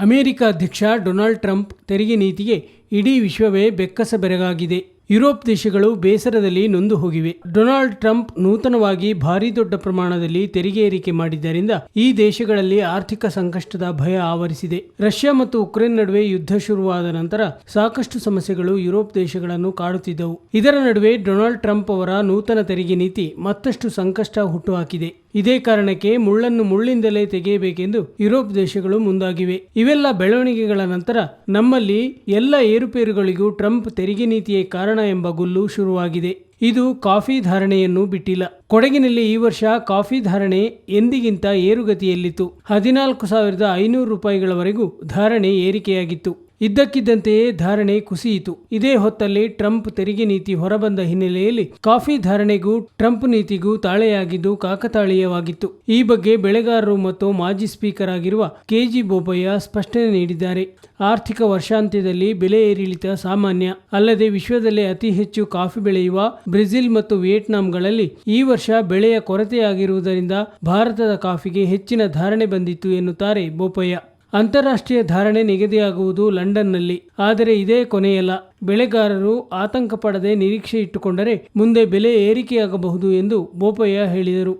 America ಅಧ್ಯಕ್ಷ Donald Trump ತೆರಿಗೆ ನೀತಿಗೆ ಇಡೀ ವಿಶ್ವವೇ ಬೆಕ್ಕಸ ಬೆರಗಾಗಿದೆ. ಯುರೋಪ್ ದೇಶಗಳು ಬೇಸರದಲ್ಲಿ ನೊಂದು ಹೋಗಿವೆ. ಡೊನಾಲ್ಡ್ ಟ್ರಂಪ್ ನೂತನವಾಗಿ ಭಾರಿ ದೊಡ್ಡ ಪ್ರಮಾಣದಲ್ಲಿ ತೆರಿಗೆ ಏರಿಕೆ ಮಾಡಿದ್ದರಿಂದ ಈ ದೇಶಗಳಲ್ಲಿ ಆರ್ಥಿಕ ಸಂಕಷ್ಟದ ಭಯ ಆವರಿಸಿದೆ. ರಷ್ಯಾ ಮತ್ತು ಉಕ್ರೇನ್ ನಡುವೆ ಯುದ್ಧ ಶುರುವಾದ ನಂತರ ಸಾಕಷ್ಟು ಸಮಸ್ಯೆಗಳು ಯುರೋಪ್ ದೇಶಗಳನ್ನು ಕಾಡುತ್ತಿದ್ದವು. ಇದರ ನಡುವೆ ಡೊನಾಲ್ಡ್ ಟ್ರಂಪ್ ಅವರ ನೂತನ ತೆರಿಗೆ ನೀತಿ ಮತ್ತಷ್ಟು ಸಂಕಷ್ಟ ಹುಟ್ಟುಹಾಕಿದೆ ಇದೇ ಕಾರಣಕ್ಕೆ ಮುಳ್ಳನ್ನು ಮುಳ್ಳಿಂದಲೇ ತೆಗೆಯಬೇಕೆಂದು ಯುರೋಪ್ ದೇಶಗಳು ಮುಂದಾಗಿವೆ. ಇವೆಲ್ಲ ಬೆಳವಣಿಗೆಗಳ ನಂತರ ನಮ್ಮಲ್ಲಿ ಎಲ್ಲ ಏರುಪೇರುಗಳಿಗೂ ಟ್ರಂಪ್ ತೆರಿಗೆ ನೀತಿಯೇ ಕಾರಣ ಎಂಬ ಗುಲ್ಲು ಶುರುವಾಗಿದೆ. ಇದು ಕಾಫಿ ಧಾರಣೆಯನ್ನು ಬಿಟ್ಟಿಲ್ಲ. ಕೊಡಗಿನಲ್ಲಿ ಈ ವರ್ಷ ಕಾಫಿ ಧಾರಣೆ ಎಂದಿಗಿಂತ ಏರುಗತಿಯಲ್ಲಿತ್ತು. ಹದಿನಾಲ್ಕು ಸಾವಿರದ ಐನೂರು ರೂಪಾಯಿಗಳವರೆಗೂ ಧಾರಣೆ ಏರಿಕೆಯಾಗಿತ್ತು. ಇದ್ದಕ್ಕಿದ್ದಂತೆಯೇ ಧಾರಣೆ ಕುಸಿಯಿತು. ಇದೇ ಹೊತ್ತಲ್ಲಿ ಟ್ರಂಪ್ ತೆರಿಗೆ ನೀತಿ ಹೊರಬಂದ ಹಿನ್ನೆಲೆಯಲ್ಲಿ ಕಾಫಿ ಧಾರಣೆಗೂ ಟ್ರಂಪ್ ನೀತಿಗೂ ತಾಳೆಯಾಗಿದ್ದು ಕಾಕತಾಳೀಯವಾಗಿತ್ತು. ಈ ಬಗ್ಗೆ ಬೆಳೆಗಾರರು ಮತ್ತು ಮಾಜಿ ಸ್ಪೀಕರ್ ಆಗಿರುವ ಕೆಜಿ ಬೋಪಯ್ಯ ಸ್ಪಷ್ಟನೆ ನೀಡಿದ್ದಾರೆ. ಆರ್ಥಿಕ ವರ್ಷಾಂತ್ಯದಲ್ಲಿ ಬೆಲೆ ಏರಿಳಿತ ಸಾಮಾನ್ಯ. ಅಲ್ಲದೆ ವಿಶ್ವದಲ್ಲೇ ಅತಿ ಹೆಚ್ಚು ಕಾಫಿ ಬೆಳೆಯುವ ಬ್ರೆಜಿಲ್ ಮತ್ತು ವಿಯೆಟ್ನಾಂಗಳಲ್ಲಿ ಈ ವರ್ಷ ಬೆಳೆಯ ಕೊರತೆಯಾಗಿರುವುದರಿಂದ ಭಾರತದ ಕಾಫಿಗೆ ಹೆಚ್ಚಿನ ಧಾರಣೆ ಬಂದಿತ್ತು ಎನ್ನುತ್ತಾರೆ ಬೋಪಯ್ಯ. ಅಂತಾರಾಷ್ಟ್ರೀಯ ಧಾರಣೆ ನಿಗದಿಯಾಗುವುದು ಲಂಡನ್ನಲ್ಲಿ. ಆದರೆ ಇದೇ ಕೊನೆಯಲ್ಲ. ಬೆಳೆಗಾರರು ಆತಂಕ ಪಡದೆ ನಿರೀಕ್ಷೆ ಇಟ್ಟುಕೊಂಡರೆ ಮುಂದೆ ಬೆಲೆ ಏರಿಕೆಯಾಗಬಹುದು ಎಂದು ಬೋಪಯ್ಯ ಹೇಳಿದರು.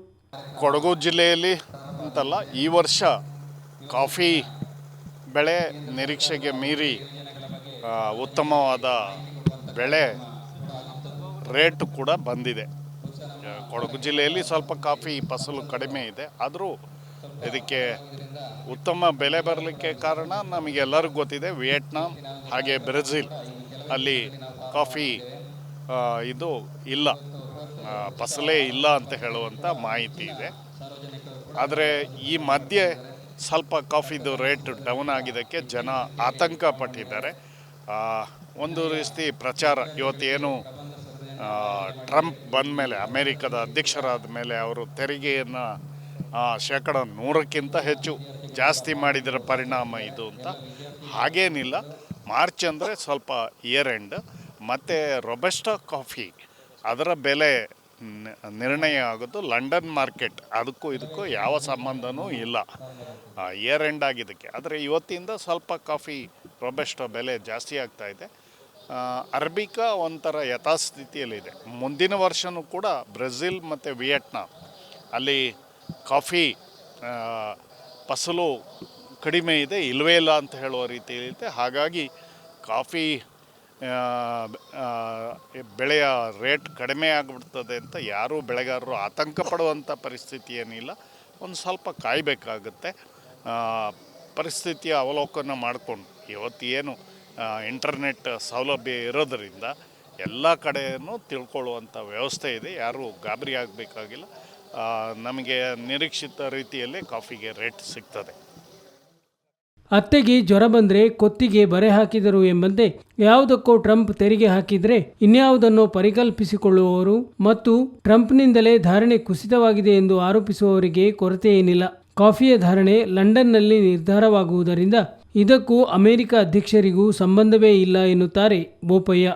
ಕೊಡಗು ಜಿಲ್ಲೆಯಲ್ಲಿ ಅಂತಲ್ಲ, ಈ ವರ್ಷ ಕಾಫಿ ಬೆಳೆ ನಿರೀಕ್ಷೆಗೆ ಮೀರಿ ಉತ್ತಮವಾದ ಬೆಳೆ ರೇಟ್ ಕೂಡ ಬಂದಿದೆ. ಕೊಡಗು ಜಿಲ್ಲೆಯಲ್ಲಿ ಸ್ವಲ್ಪ ಕಾಫಿ ಫಸಲು ಕಡಿಮೆ ಇದೆ. ಆದರೂ ಇದಕ್ಕೆ ಉತ್ತಮ ಬೆಲೆ ಬರಲಿಕ್ಕೆ ಕಾರಣ ನಮಗೆಲ್ಲರಿಗೂ ಗೊತ್ತಿದೆ ವಿಯೆಟ್ನಾಂ ಹಾಗೆ ಬ್ರೆಜಿಲ್ ಅಲ್ಲಿ ಕಾಫಿ ಇದು ಇಲ್ಲ ಫಸಲೇ ಇಲ್ಲ ಅಂತ ಹೇಳುವಂಥ ಮಾಹಿತಿ ಇದೆ. ಆದರೆ ಈ ಮಧ್ಯೆ ಸ್ವಲ್ಪ ಕಾಫಿದು ರೇಟ್ ಡೌನ್ ಆಗಿದ್ದಕ್ಕೆ ಜನ ಆತಂಕ ಪಟ್ಟಿದ್ದಾರೆ. ಒಂದು ರೀತಿ ಪ್ರಚಾರ ಇವತ್ತೇನು ಟ್ರಂಪ್ ಬಂದ ಮೇಲೆ ಅಮೇರಿಕದ ಅಧ್ಯಕ್ಷರಾದ ಮೇಲೆ ಅವರು ತೆರಿಗೆಯನ್ನು ಶೇಕಡ ನೂರಕ್ಕಿಂತ ಹೆಚ್ಚು ಜಾಸ್ತಿ ಮಾಡಿದರ ಪರಿಣಾಮ ಇದು ಅಂತ. ಹಾಗೇನಿಲ್ಲ. ಮಾರ್ಚ್ ಅಂದರೆ ಸ್ವಲ್ಪ ಇಯರ್ ಎಂಡ್ ಮತ್ತು ರೊಬೆಸ್ಟಾ ಕಾಫಿ ಅದರ ಬೆಲೆ ನಿರ್ಣಯ ಆಗೋದು ಲಂಡನ್ ಮಾರ್ಕೆಟ್ ಅದಕ್ಕೂ ಇದಕ್ಕೂ ಯಾವ ಸಂಬಂಧನೂ ಇಲ್ಲ. ಇಯರ್ ಎಂಡ್ ಆಗಿದ್ದಕ್ಕೆ. ಆದರೆ ಇವತ್ತಿಂದ ಸ್ವಲ್ಪ ಕಾಫಿ ರೊಬೆಸ್ಟಾ ಬೆಲೆ ಜಾಸ್ತಿ ಆಗ್ತಾ ಇದೆ. ಆ, ಅರಬಿಕಾ ಒಂಥರ ಯಥಾಸ್ಥಿತಿಯಲ್ಲಿದೆ. ಮುಂದಿನ ವರ್ಷವೂ ಕೂಡ ಬ್ರೆಜಿಲ್ ಮತ್ತು ವಿಯೆಟ್ನಾಂ. ಅಲ್ಲಿ ಕಾಫಿ ಫಸಲು ಕಡಿಮೆ ಇದೆ ಇಲ್ಲವೇ ಇಲ್ಲ ಅಂತ ಹೇಳುವ ರೀತಿಯಲ್ಲಿದೆ ಹಾಗಾಗಿ ಕಾಫಿ ಬೆಳೆಯ ರೇಟ್ ಕಡಿಮೆ ಆಗಿಬಿಡ್ತದೆ ಅಂತ ಯಾರೂ ಬೆಳೆಗಾರರು ಆತಂಕ ಪಡುವಂಥ ಪರಿಸ್ಥಿತಿ ಏನಿಲ್ಲ. ಒಂದು ಸ್ವಲ್ಪ ಕಾಯಬೇಕಾಗುತ್ತೆ. ಪರಿಸ್ಥಿತಿಯ ಅವಲೋಕನ ಮಾಡಿಕೊಂಡು ಇವತ್ತು ಏನು ಇಂಟರ್ನೆಟ್ ಸೌಲಭ್ಯ ಇರೋದರಿಂದ ಎಲ್ಲ ಕಡೆಯೂ ತಿಳ್ಕೊಳ್ಳುವಂಥ ವ್ಯವಸ್ಥೆ ಇದೆ. ಯಾರೂ ಗಾಬರಿ ಆಗಬೇಕಾಗಿಲ್ಲ. ನಮಗೆ ನಿರೀಕ್ಷಿತ ರೀತಿಯಲ್ಲಿ ಕಾಫಿಗೆ ರೇಟ್ ಸಿಗ್ತದೆ. ಅತ್ತೆಗೆ ಜ್ವರ ಬಂದರೆ ಕೊತ್ತಿಗೆ ಬರೆ ಹಾಕಿದರು ಎಂಬಂತೆ ಯಾವುದಕ್ಕೋ ಟ್ರಂಪ್ ತೆರಿಗೆ ಹಾಕಿದರೆ ಇನ್ಯಾವುದನ್ನು ಪರಿಕಲ್ಪಿಸಿಕೊಳ್ಳುವವರು ಮತ್ತು ಟ್ರಂಪ್ನಿಂದಲೇ ಧಾರಣೆ ಕುಸಿತವಾಗಿದೆ ಎಂದು ಆರೋಪಿಸುವವರಿಗೆ ಕೊರತೆ ಏನಿಲ್ಲ. ಕಾಫಿಯ ಧಾರಣೆ ಲಂಡನ್ನಲ್ಲಿ ನಿರ್ಧಾರವಾಗುವುದರಿಂದ ಇದಕ್ಕೂ ಅಮೆರಿಕ ಅಧ್ಯಕ್ಷರಿಗೂ ಸಂಬಂಧವೇ ಇಲ್ಲ ಎನ್ನುತ್ತಾರೆ ಬೋಪಯ್ಯ.